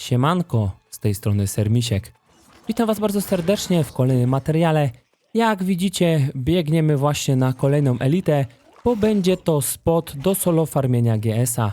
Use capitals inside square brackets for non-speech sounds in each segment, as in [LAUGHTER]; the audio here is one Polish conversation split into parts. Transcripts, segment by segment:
Siemanko, z tej strony Sermisiek. Witam Was bardzo serdecznie w kolejnym materiale. Jak widzicie, biegniemy właśnie na kolejną elitę, bo będzie to spot do solo farmienia GS-a.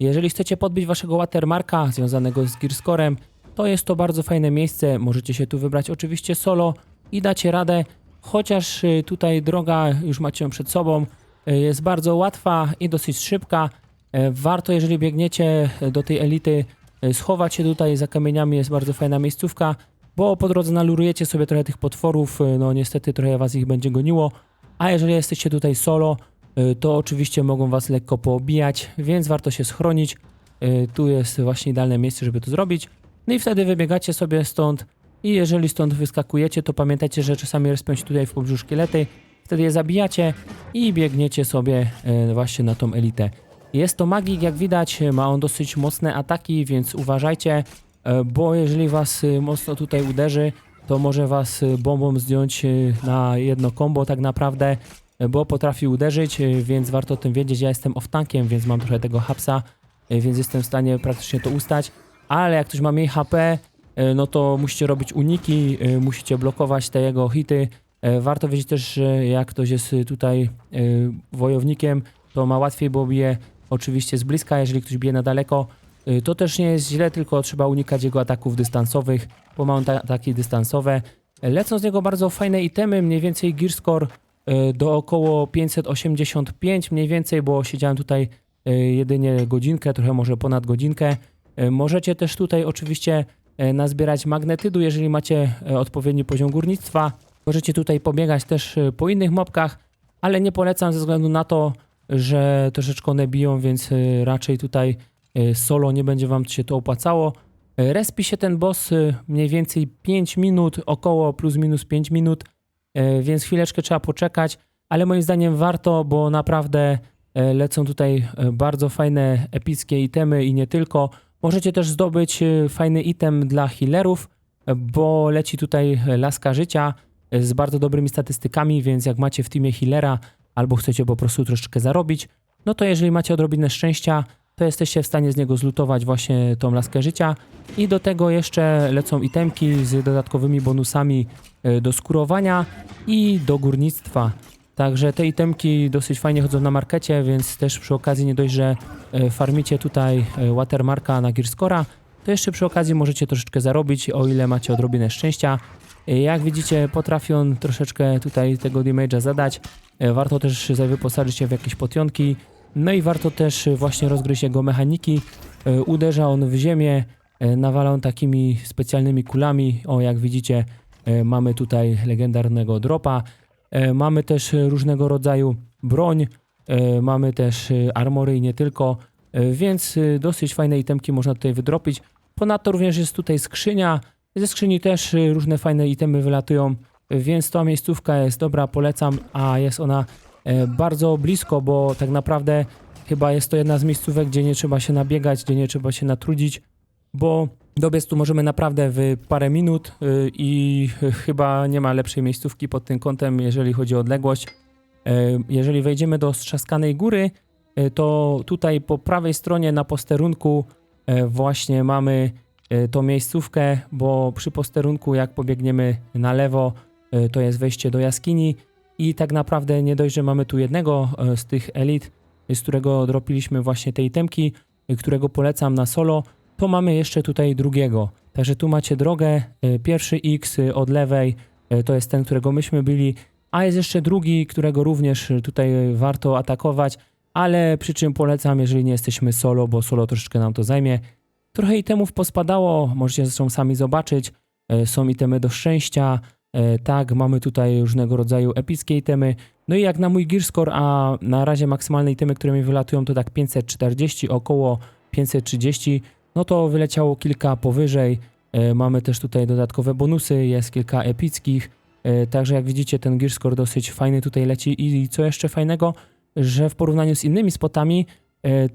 Jeżeli chcecie podbić Waszego watermarka związanego z Gearscorem, to jest to bardzo fajne miejsce. Możecie się tu wybrać oczywiście solo i dacie radę, chociaż y, tutaj droga już macie ją przed sobą, y, jest bardzo łatwa i dosyć szybka. E, Warto, jeżeli biegniecie do tej elity, schować się tutaj za kamieniami, jest bardzo fajna miejscówka, bo po drodze nalurujecie sobie trochę tych potworów, e, no niestety trochę was ich będzie goniło, a jeżeli jesteście tutaj solo, e, to oczywiście mogą was lekko poobijać, więc warto się schronić. E, Tu jest właśnie idealne miejsce, żeby to zrobić. No i wtedy wybiegacie sobie stąd i jeżeli stąd wyskakujecie, to pamiętajcie, że czasami respią się tutaj w pobliżu szkielety, wtedy je zabijacie i biegniecie sobie e, właśnie na tą elitę. Jest to magik, jak widać, ma on dosyć mocne ataki, więc uważajcie, e, bo jeżeli was e, mocno tutaj uderzy, to może was e, bombą zdjąć na jedno combo tak naprawdę, bo potrafi uderzyć, więc warto o tym wiedzieć. Ja jestem off-tankiem, więc mam trochę tego hapsa, więc jestem w stanie praktycznie to ustać, ale jak ktoś ma mniej HP, no to musicie robić uniki, musicie blokować te jego hity. Warto wiedzieć też, jak ktoś jest tutaj wojownikiem, to ma łatwiej, bo bije oczywiście z bliska, jeżeli ktoś bije na daleko, y, to też nie jest źle, tylko trzeba unikać jego ataków dystansowych, bo ma on ta ataki dystansowe. Lecą z niego bardzo fajne itemy, mniej więcej gear score y, do około 585 mniej więcej, bo siedziałem tutaj y, jedynie godzinkę, trochę może ponad godzinkę. Możecie też tutaj oczywiście nazbierać magnetydu, jeżeli macie odpowiedni poziom górnictwa. Możecie tutaj pobiegać też po innych mobkach, ale nie polecam ze względu na to, że troszeczkę one biją, więc y, raczej tutaj y, solo nie będzie wam się to opłacało. Y, Respi się ten boss mniej więcej 5 minut, około plus minus 5 minut, więc chwileczkę trzeba poczekać, ale moim zdaniem warto, bo naprawdę lecą tutaj bardzo fajne, epickie itemy i nie tylko. Możecie też zdobyć fajny item dla healerów, bo leci tutaj laska życia z bardzo dobrymi statystykami, więc jak macie w teamie healera, albo chcecie po prostu troszeczkę zarobić, no to jeżeli macie odrobinę szczęścia, to jesteście w stanie z niego zlutować właśnie tą laskę życia i do tego jeszcze lecą itemki z dodatkowymi bonusami e, do skurowania i do górnictwa. Także te itemki dosyć fajnie chodzą na markecie, więc też przy okazji nie dość, że e, farmicie tutaj e, watermarka na Gearscora, to jeszcze przy okazji możecie troszeczkę zarobić, o ile macie odrobinę szczęścia. Jak widzicie, potrafi on troszeczkę tutaj tego damage'a zadać. E, Warto też wyposażyć się w jakieś potionki. No i warto też właśnie rozgryźć jego mechaniki. E, Uderza on w ziemię, e, nawala on takimi specjalnymi kulami. O, jak widzicie, mamy tutaj legendarnego dropa. Mamy też różnego rodzaju broń. Mamy też armory i nie tylko. Więc dosyć fajne itemki można tutaj wydropić. Ponadto również jest tutaj skrzynia. Ze skrzyni też y, różne fajne itemy wylatują, więc ta miejscówka jest dobra, polecam, a jest ona e, bardzo blisko, bo tak naprawdę chyba jest to jedna z miejscówek, gdzie nie trzeba się nabiegać, gdzie nie trzeba się natrudzić, bo dobiec tu możemy naprawdę w parę minut y, i [LAUGHS] chyba nie ma lepszej miejscówki pod tym kątem, jeżeli chodzi o odległość. E, Jeżeli wejdziemy do strzaskanej góry, e, to tutaj po prawej stronie na posterunku właśnie mamy tą miejscówkę, bo przy posterunku jak pobiegniemy na lewo, e, to jest wejście do jaskini i tak naprawdę nie dość, że mamy tu jednego e, z tych elit, z którego dropiliśmy właśnie te itemki, e, którego polecam na solo, to mamy jeszcze tutaj drugiego. Także tu macie drogę, e, pierwszy X e, od lewej, e, to jest ten, którego myśmy byli, a jest jeszcze drugi, którego również e, tutaj warto atakować, ale przy czym polecam, jeżeli nie jesteśmy solo, bo solo troszeczkę nam to zajmie. Trochę itemów pospadało, możecie zresztą sami zobaczyć. E, Są itemy do szczęścia, e, tak, mamy tutaj różnego rodzaju epickie itemy. No i jak na mój gear score, a na razie maksymalne itemy, które mi wylatują to tak 540, około 530, no to wyleciało kilka powyżej. E, Mamy też tutaj dodatkowe bonusy, jest kilka epickich. Także jak widzicie, ten gear score dosyć fajny tutaj leci. I co jeszcze fajnego, że w porównaniu z innymi spotami,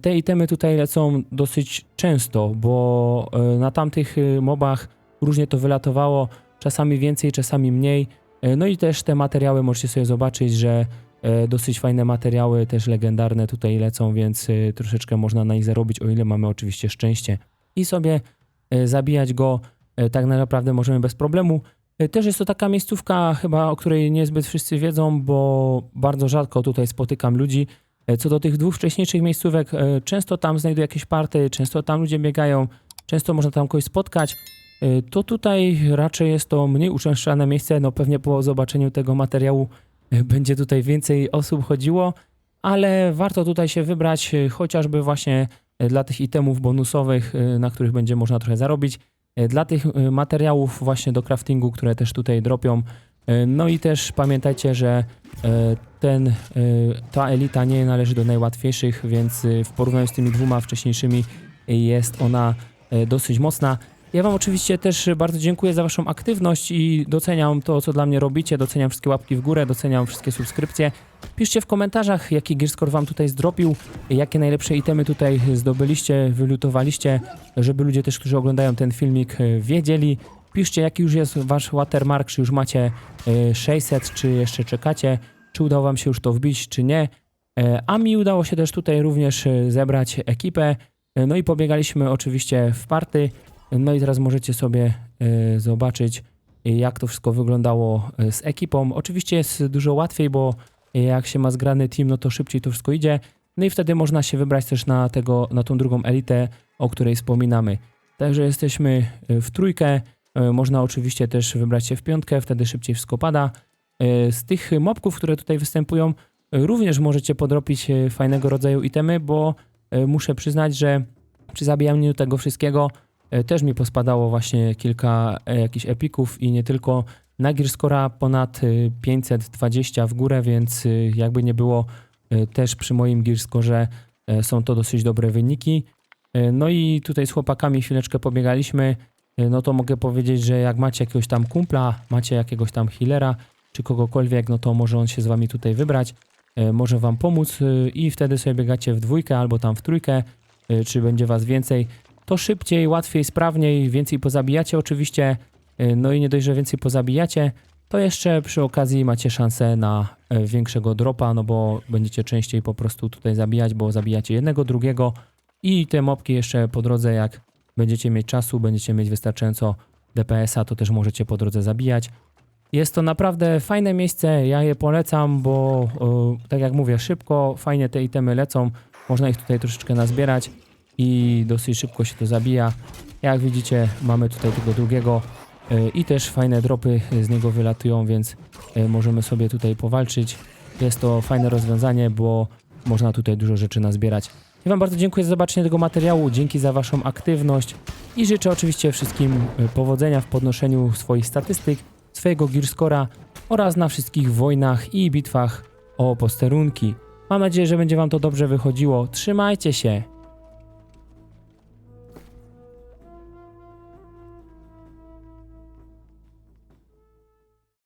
te itemy tutaj lecą dosyć często, bo e, na tamtych e, mobach różnie to wylatowało, czasami więcej, czasami mniej. E, No i też te materiały możecie sobie zobaczyć, że e, dosyć fajne materiały, też legendarne tutaj lecą, więc e, troszeczkę można na nich zarobić, o ile mamy oczywiście szczęście. I sobie e, zabijać go e, tak naprawdę możemy bez problemu. E, Też jest to taka miejscówka chyba, o której niezbyt wszyscy wiedzą, bo bardzo rzadko tutaj spotykam ludzi. E, Co do tych dwóch wcześniejszych miejscówek, e, często tam znajduję jakieś party, często tam ludzie biegają, często można tam kogoś spotkać. E, To tutaj raczej jest to mniej uczęszczane miejsce, no pewnie po zobaczeniu tego materiału będzie tutaj więcej osób chodziło, ale warto tutaj się wybrać, chociażby właśnie dla tych itemów bonusowych, na których będzie można trochę zarobić, dla tych materiałów właśnie do craftingu, które też tutaj dropią. E, No i też pamiętajcie, że e, ten, e, ta elita nie należy do najłatwiejszych, więc w porównaniu z tymi dwoma wcześniejszymi jest ona dosyć mocna. Ja Wam oczywiście też bardzo dziękuję za Waszą aktywność i doceniam to, co dla mnie robicie. Doceniam wszystkie łapki w górę, doceniam wszystkie subskrypcje. Piszcie w komentarzach, jaki Gearscore Wam tutaj zdropił, jakie najlepsze itemy tutaj zdobyliście, wylutowaliście, żeby ludzie też, którzy oglądają ten filmik, wiedzieli. Piszcie, jaki już jest Wasz watermark, czy już macie e, 600, czy jeszcze czekacie, czy udało Wam się już to wbić, czy nie. E, A mi udało się też tutaj również e, zebrać ekipę. E, No i pobiegaliśmy oczywiście w party. No i teraz możecie sobie e, zobaczyć, e, jak to wszystko wyglądało e, z ekipą. Oczywiście jest dużo łatwiej, bo e, jak się ma zgrany team, no to szybciej to wszystko idzie. No i wtedy można się wybrać też na, tego, na tą drugą elitę, o której wspominamy. Także jesteśmy e, w trójkę. E, Można oczywiście też wybrać się w piątkę, wtedy szybciej wszystko pada. E, Z tych mobków, które tutaj występują, e, również możecie podrobić fajnego rodzaju itemy, bo muszę przyznać, że przy zabijaniu tego wszystkiego też mi pospadało właśnie kilka jakichś epików i nie tylko na Gearscora ponad e, 520 w górę, więc jakby nie było też przy moim Gearscorze są to dosyć dobre wyniki. No i tutaj z chłopakami chwileczkę pobiegaliśmy, no to mogę powiedzieć, że jak macie jakiegoś tam kumpla, macie jakiegoś tam healera, czy kogokolwiek, no to może on się z wami tutaj wybrać, e, może wam pomóc e, i wtedy sobie biegacie w dwójkę albo tam w trójkę, czy będzie was więcej. To szybciej, łatwiej, sprawniej, więcej pozabijacie oczywiście, no i nie dość, że więcej pozabijacie, to jeszcze przy okazji macie szansę na większego dropa, no bo będziecie częściej po prostu tutaj zabijać, bo zabijacie jednego, drugiego i te mopki jeszcze po drodze, jak będziecie mieć czasu, będziecie mieć wystarczająco DPS-a, to też możecie po drodze zabijać. Jest to naprawdę fajne miejsce, ja je polecam, bo e, tak jak mówię, szybko, fajnie te itemy lecą, można ich tutaj troszeczkę nazbierać i dosyć szybko się to zabija. Jak widzicie, mamy tutaj tego drugiego e, i też fajne dropy z niego wylatują, więc e, możemy sobie tutaj powalczyć. Jest to fajne rozwiązanie, bo można tutaj dużo rzeczy nazbierać. Ja Wam bardzo dziękuję za zobaczenie tego materiału, dzięki za Waszą aktywność i życzę oczywiście wszystkim e, powodzenia w podnoszeniu swoich statystyk, swojego Gearscora oraz na wszystkich wojnach i bitwach o posterunki. Mam nadzieję, że będzie Wam to dobrze wychodziło. Trzymajcie się!